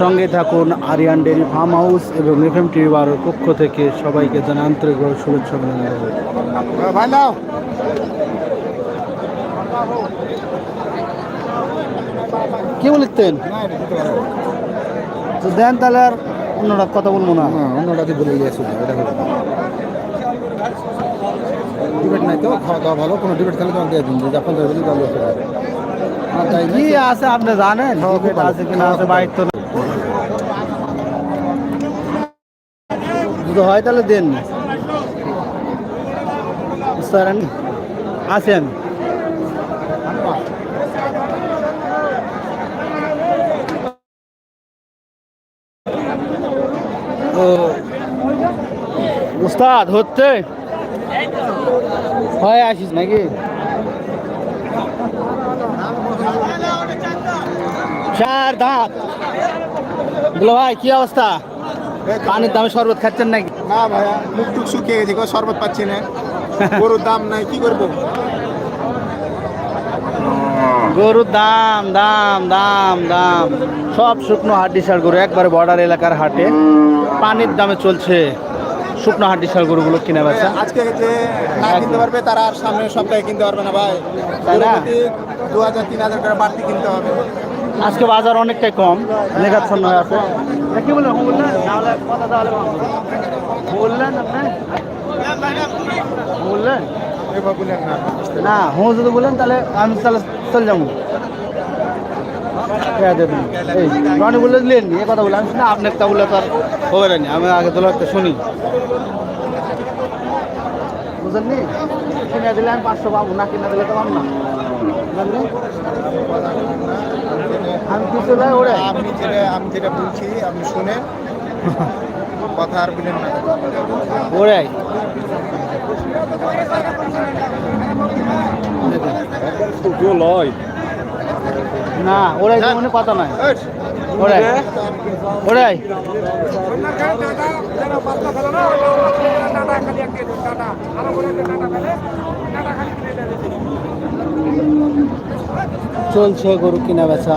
সঙ্গে থাকুন Aryan dairy farm house এবং এফ এম টিভি বারোর পক্ষ থেকে সবাইকে জানাই আন্তরিকভাবে শুভেচ্ছা অভিনন্দন। ভাই নাও কি বলিতেন তো দেন তাহলে আর অন্যরা কথা বলব না। হ্যাঁ অন্যটাকে বলে নিয়ে আসুন এটা ডিবেট নাই তো খাওয়া দাওয়া ভালো কোনো ডিবেট খেলে তোমাকে দিয়ে দিন যে তাই কি আছে আপনি জানেন খাওয়া আছে কিনা আছে বাইক তো যদি হয় তাহলে দেন। বুঝতে পারেন আছি আমি। উস্তাদ হচ্ছে? হয়, আসিস নাকি? চার দাঁত বলো ভাই, কি অবস্থা? পানির দামে শরবত খাচ্ছেন নাকি? না ভাইয়া মুখ টুক শুকিয়ে গেছে শরবত পাচ্ছি না। গরুর দাম নাই কি করব? গরুর দাম দাম দাম দাম। সব শুকনো হাড্ডি সার গরু একবারে বর্ডার এলাকার হাটে। পানির দামে চলছে শুকনো হাড্ডি সার গরুগুলো কিনে বেচা। আজকে যে না কিনতে পারবে তারা আর সামনের সপ্তাহে কিনতে পারবে না ভাই। তাই না? দু হাজার তিন হাজার করে বাড়তি কিনতে হবে। আজকে বাজার অনেকটাই কম, মেঘাচ্ছন্ন হয়ে আছে। কি বললেন বললেন তাহলে বললেন আপনি? বললেন? না হুঁ যদি বলেন, তাহলে আমি তাহলে চলে যাব। দিলেন এ কথা না, আপনি একটা বলে তো আর হবে না আমি আগে একটা শুনি। কিনে দিলে আমি পাঁচশো পাবো, না কিনে দিলে তো না? আমি কিছু ওরে। আপনি যেটা আমি যেটা বলছি আপনি শুনে কথা আর বলেন না। ওরাই না ওরাই মনে কথা নাই। ওরাই ওরাই চলছে গরু কিনা বেচা।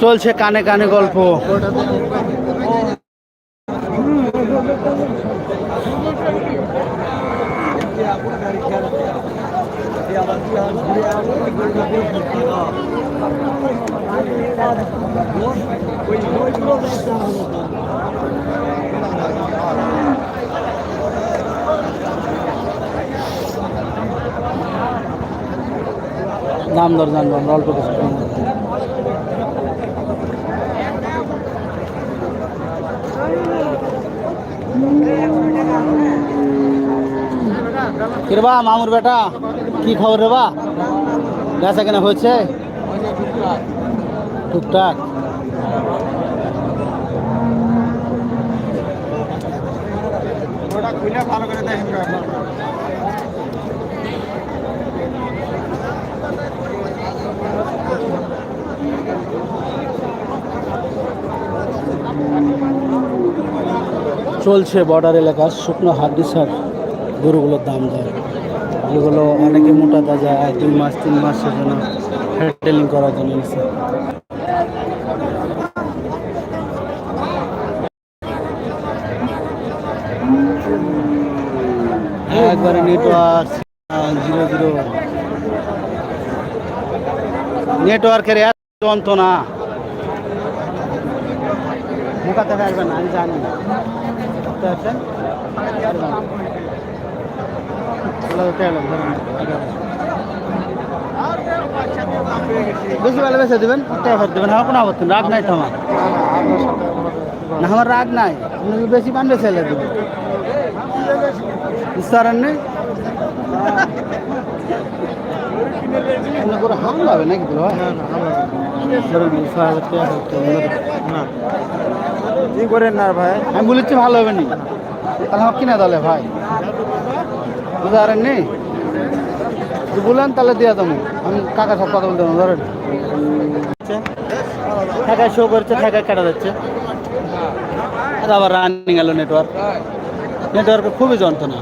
চলছে কানে কানে গল্প। দাম দর জানব, আমরা অল্প কিছু কম করতে। বা, মামুর বেটা, কি খবর রে বা? বেচা কেনা হয়েছে? টুকটাক। ভালো করে দেখেন চলছে বর্ডার এলাকার শুকনো হাড্ডি সার গরুগুলোর দাম দর। যেগুলো অনেকে মোটা তাজা দুই মাস, তিন মাসের জন্য হ্যান্ডেলিং করার জন্য একবারে নেটওয়ার্ক জিরো জিরো নেটওয়ার্কের এত যন্ত্রণা। মুখাতে আসবেন না, আমি জানি না। করতে আসছেন বেশি ভালো বেশি দেবেন? টাকা ফেরত দেবেন। আমার কোনো আপত্তি রাগ নাই তো আমার। না আমার রাগ নাই। আপনি বেশি পান বেশি এলে দেবেন। বুঝতে পারেন নি করে হামলা হবে নাকি তো ভাই কি করেন না ভাই? আমি বলেছি ভালো হবে নি তাহলে আমার কিনা দলে ভাই। বুঝতে পারেন নি? বললেন বলেন তাহলে দিয়ে দেবো আমি কাকা সব কথা বলতে ধরেন। ঠেকায় শো করছে ঠেকায় কাটা যাচ্ছে আবার রানিং গেল নেটওয়ার্ক নেটওয়ার্কে খুবই যন্ত্রণা।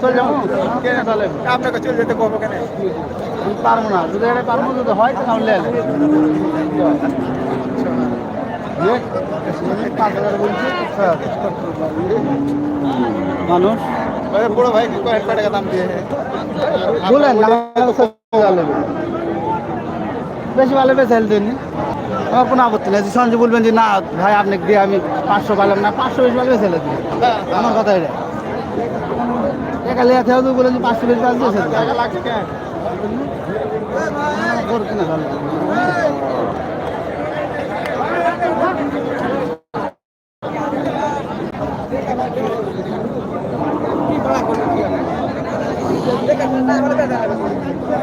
চল যাব যাব কেন তাহলে আপনাকে চলে যেতে কবে কেন? পারব না। যদি এটা পারব যদি হয় তাহলে। মানুষ। বড় ভাই কয়েক টাকা দাম দিয়ে? বলেন। বেশি ভালো বেশি হেল দিন আমার কোনো আপত্তি নেই। সঞ্জয় বলবেন যে না ভাই আপনি দিয়ে আমি পাঁচশো পাইলাম না। পাঁচশো বেশি ভালো বেশি হেলে দিন আমার কথা এটা। একা লিয়া থেও তো বলেন যে পাঁচশো বেশি কেন গরু কিনা ভালো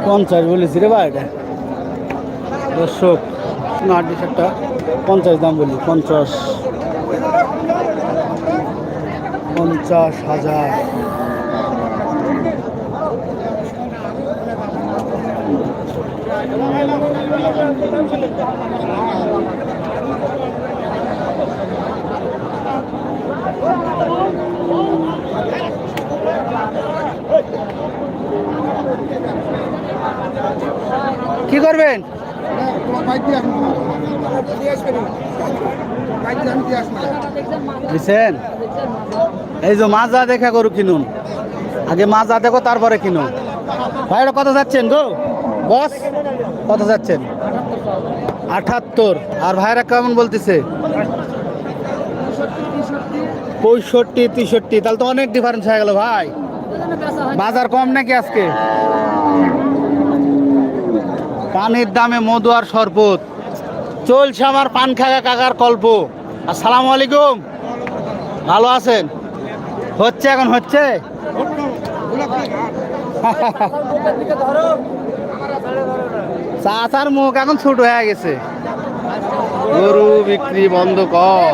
পঞ্চাশ বলেছি রে ভাই এটা। দর্শক আট একটা পঞ্চাশ দাম বলি, পঞ্চাশ। পঞ্চাশ হাজার। কি করবেন? এই যে মাজা দেখা করু কিনুন। আগে মাজা দেখো, তারপরে কিনুন ভাই, এটা কত যাচ্ছেন গো? বস, কত যাচ্ছেন? আঠাত্তর। আর ভাইরা কেমন বলতেছে? পঁয়ষট্টি, তেষট্টি। তাহলে তো অনেক ডিফারেন্স হয়ে গেল ভাই। বাজার কম নাকি আজকে? পানির দামে মধু আর শরবত। চলছে আমার পান খাগা কাকার কল্প আসসালামু আলাইকুম। ভালো আছেন? হচ্ছে এখন হচ্ছে? চাচার মুখ এখন ছোট হয়ে গেছে। গরু বিক্রি বন্ধ কর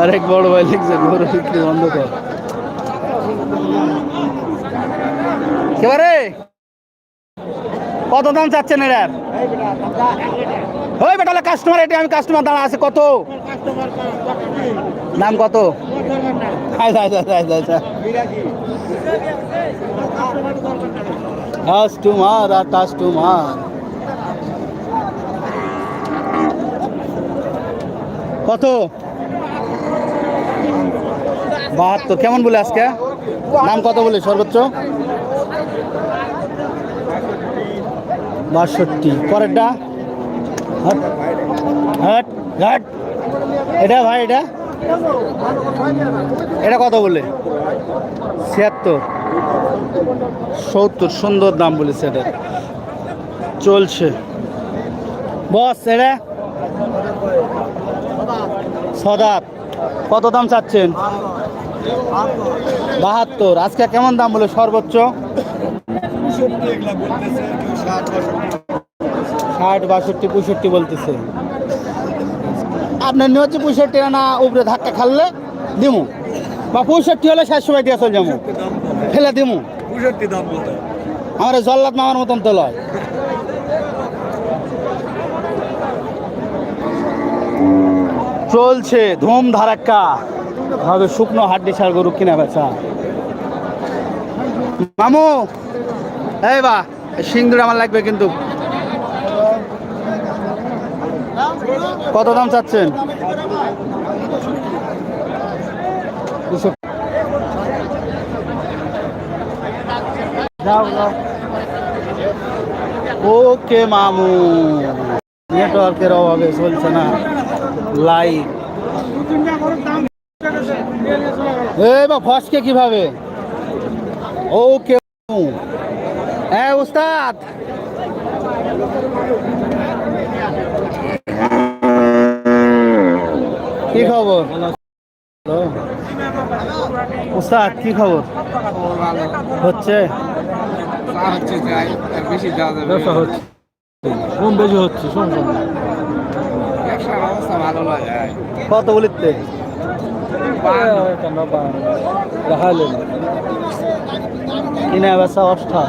আরেক বড় ভাই লিখছে গরু বিক্রি বন্ধ কর কেবারে কত দাম চাচ্ছেন এটার ওই বেটালে কাস্টমার এটি আমি কাস্টমার দাঁড়া আছে কত? দাম কত? কত? বাহাত্তর। কেমন বলে আজকে? দাম কত বলে সর্বোচ্চ? বাষট্টি। পরেরটা? হট। এটা ভাই, এটা? এটা কত বলে ছিয়াত্তর। সত্তর, সুন্দর দাম বলেছে এটা। চলছে। বস, এটা? সদাত। কত দাম চাচ্ছেন? বাহাত্তর। আজকে কেমন দাম বলে সর্বোচ্চ? ষাট, বাষট্টি, পঁয়ষট্টি বলতেছে। আপনার নিয়ে হচ্ছে পঁয়ষট্টি না উপরে ধাক্কা খাললে দিমু। বা পঁয়ষট্টি হলে ষাট সময় দিয়ে চলে যাব। ফেলে দিমু। আমার জল্লাদ মামার মতন তো লয় চলছে ধুম ধারাক্কা ভাবে শুকনো হাড্ডি সার গরু কিনা বেচা। মামু এই বা সিংদুর আমার লাগবে কিন্তু। কত দাম চাচ্ছেন? ওকে মামু। নেটওয়ার্কের অভাবে চলছে না। লাইভ এই বা ফসকে কীভাবে? ওকে হ্যাঁ উস্তাদ। কি খবর? উস্তাদ কি খবর? হচ্ছে? বেশি দেওয়া হচ্ছে। কম বেশি হচ্ছে? কত বলিতে? কিনে বেচা অষ্টা